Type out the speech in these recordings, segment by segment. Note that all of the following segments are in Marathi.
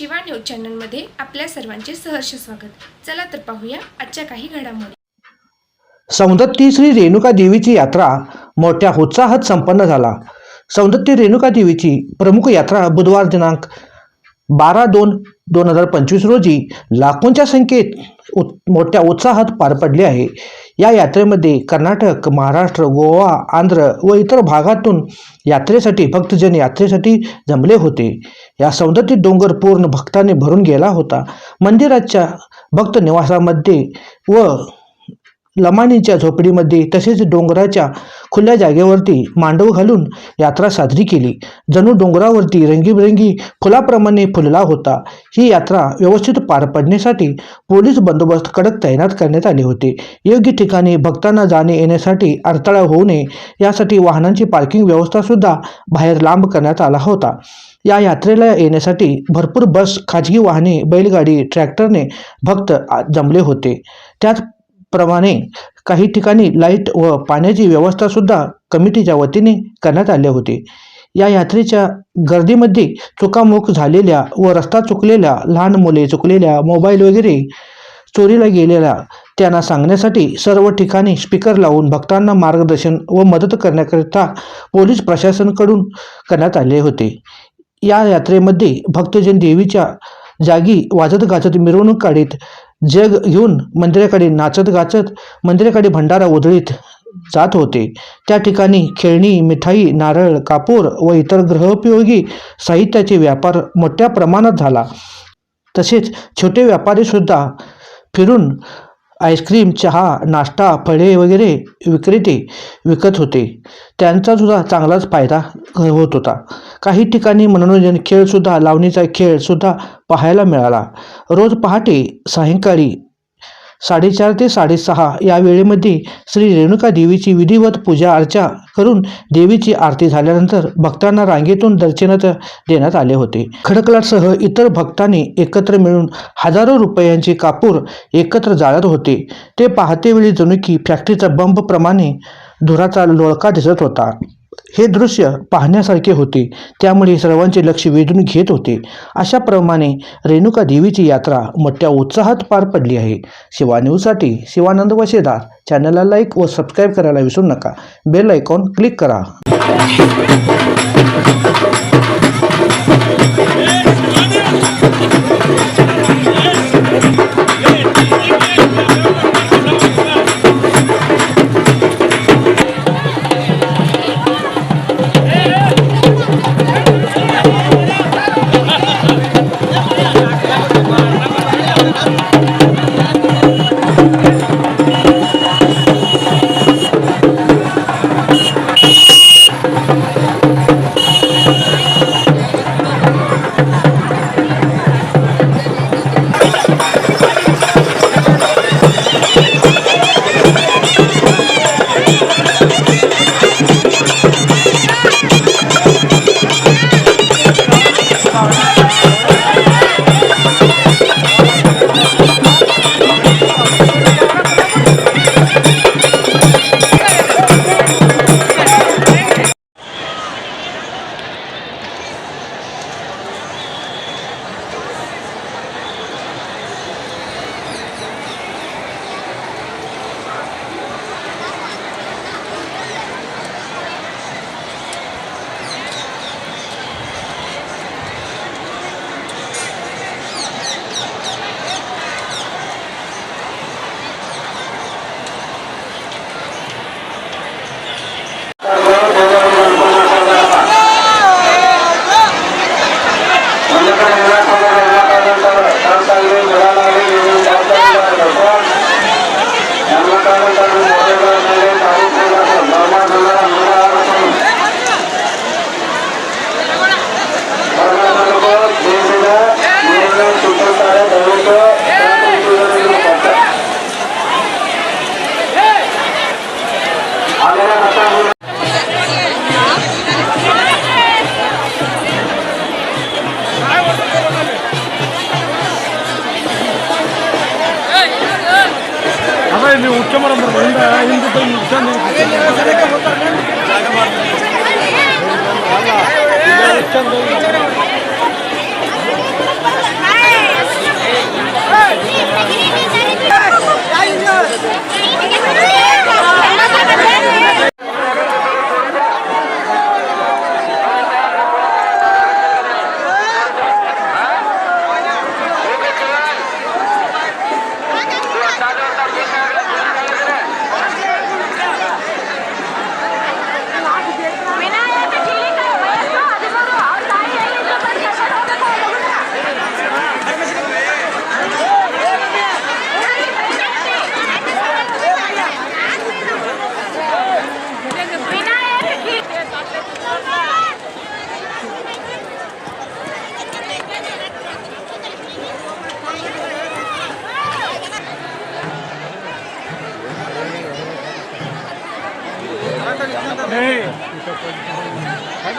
शिवा न्यूज चॅनलमध्ये आपल्या सर्वांचे सहर्ष स्वागत. चला तर पाहूया आजच्या काही घडामोडी. सौंदत्ती श्री रेणुका देवीची यात्रा मोठ्या उत्साहात संपन्न झाला. सौंदत्ती रेणुका देवीची प्रमुख यात्रा बुधवार दिनांक बारा दोन दोन हजार पंचवीस रोजी लाखोंच्या संख्येत उत मोठ्या उत्साहात पार पडले आहे. या यात्रेमध्ये कर्नाटक महाराष्ट्र गोवा आंध्र व इतर भागातून यात्रेसाठी भक्तजन यात्रेसाठी जमले होते. या सौंदत्ती डोंगर पूर्ण भक्ताने भरून गेला होता. मंदिराच्या भक्त निवासामध्ये व लमानीच्या झोपडीमध्ये तसेच डोंगराच्या खुल्या जागेवरती मांडव घालून यात्रा साजरी केली. जणू डोंगरावरती रंगीबेरंगी फुलाप्रमाणे फुलला होता. ही यात्रा व्यवस्थित पार पडण्यासाठी पोलीस बंदोबस्त कडक तैनात करण्यात आले होते. योग्य ठिकाणी भक्तांना जाणे येण्यासाठी अडथळा होऊ नये यासाठी वाहनांची पार्किंग व्यवस्था सुद्धा बाहेर लांब करण्यात आला होता. या यात्रेला येण्यासाठी भरपूर बस खाजगी वाहने बैलगाडी ट्रॅक्टरने भक्त आ- जमले होते. त्यात प्रमाणे काही ठिकाणी लाइट व पाण्याची व्यवस्था सुद्धा कमिटीच्या वतीने करण्यात आले होते. या यात्रेच्या गर्दीमध्ये चुकामुक झालेल्या व रस्ता चुकलेल्या लहान मुले चुकलेल्या मोबाईल वगैरे चोरीला गेलेल्या त्यांना सांगण्यासाठी सर्व ठिकाणी स्पीकर लावून भक्तांना मार्गदर्शन व मदत करण्याकरिता पोलीस प्रशासनाकडून करण्यात आले होते. या यात्रेमध्ये भक्तजन देवीच्या जागी वाजत गाजत मिरवणूक काढीत जग घेऊन मंदिराकडे नाचत गाचत मंदिराकडे भंडारा उधळीत जात होते. त्या ठिकाणी खेळणी मिठाई नारळ कापूर व इतर गृहोपयोगी साहित्याचे व्यापार मोठ्या प्रमाणात झाला. तसेच छोटे व्यापारी सुद्धा फिरून आईस्क्रीम चहा नाश्ता फळे वगैरे विक्रेते विकत होते. त्यांचा सुद्धा चांगलाच फायदा होत होता. काही ठिकाणी मनोरंजन खेळसुद्धा लावणीचा खेळसुद्धा पाहायला मिळाला. रोज पहाटे सायंकाळी साडेचार ते साडेसहा या वेळेमध्ये श्री रेणुका देवीची विधिवत पूजा अर्चा करून देवीची आरती झाल्यानंतर भक्तांना रांगेतून दर्शनात देण्यात आले होते. खडकलाटसह इतर भक्तांनी एकत्र मिळून हजारो रुपयांचे कापूर एकत्र जाळत होते. ते पाहतेवेळी जणू की फॅक्टरीचा बंबप्रमाणे धुराचा लोळका दिसत होता. हे दृश्य पाहण्यासारखे होते. त्यामुळे सर्वांचे लक्ष वेधून घेत होते. अशाप्रमाणे रेणुका देवीची यात्रा मोठ्या उत्साहात पार पडली आहे. शिवा न्यूजसाठी शिवानंद वशेदार. चॅनलला लाईक व सबस्क्राईब करायला विसरू नका. बेल आयकॉन क्लिक करा. ಅದೇ ನೀವು ಉಚ್ಚಮರ ಹಿಂದೆ ಹಿಂದೆ ಚಂದ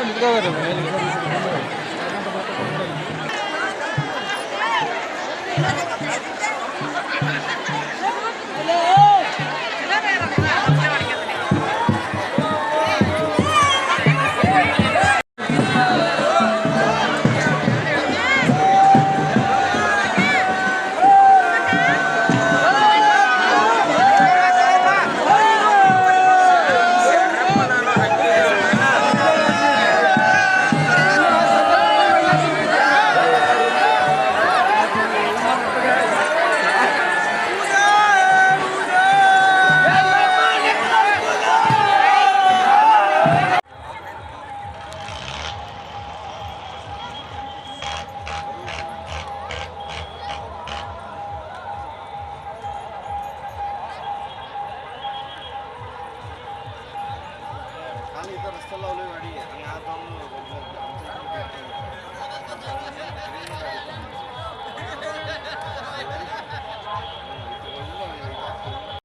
你这个怎么了 इथं रस्ता लावले गाडी आणि आज जाऊन